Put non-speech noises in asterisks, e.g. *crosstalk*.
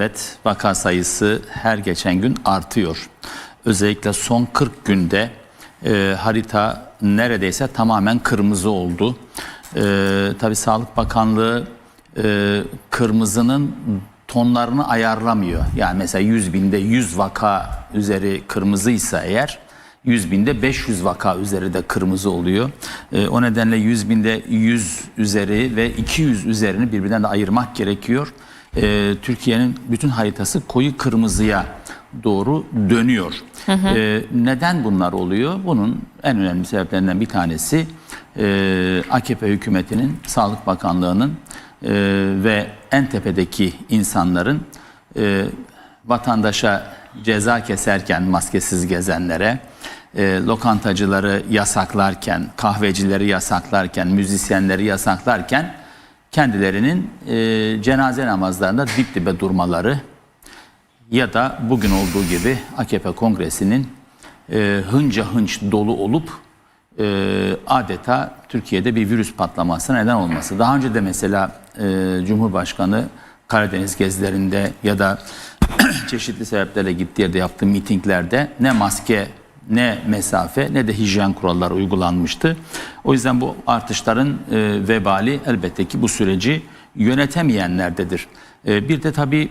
Evet, vaka sayısı her geçen gün artıyor. Özellikle son 40 günde e, harita neredeyse tamamen kırmızı oldu. E, Tabii Sağlık Bakanlığı e, kırmızının tonlarını ayarlamıyor. Yani mesela 100 binde 100 vaka üzeri kırmızıysa eğer 100 binde 500 vaka üzeri de kırmızı oluyor. E, o nedenle 100 binde 100 üzeri ve 200 üzerini birbirinden de ayırmak gerekiyor. E, Türkiye'nin bütün haritası koyu kırmızıya doğru dönüyor. E, neden bunlar oluyor? Bunun en önemli sebeplerinden bir tanesi e, AKP hükümetinin, Sağlık Bakanlığı'nın e, ve en tepedeki insanların e, vatandaşa ceza keserken maskesiz gezenlere, e, lokantacıları yasaklarken, kahvecileri yasaklarken, müzisyenleri yasaklarken kendilerinin e, cenaze namazlarında dip dibe durmaları ya da bugün olduğu gibi AKP kongresinin e, hınca hınç dolu olup e, adeta Türkiye'de bir virüs patlamasına neden olması. Daha önce de mesela e, Cumhurbaşkanı Karadeniz gezilerinde ya da *clears throat* çeşitli sebeplerle gittiği yerde yaptığı mitinglerde ne maske ne mesafe ne de hijyen kuralları uygulanmıştı. O yüzden bu artışların e, vebali elbette ki bu süreci yönetemeyenlerdedir. E, bir de tabii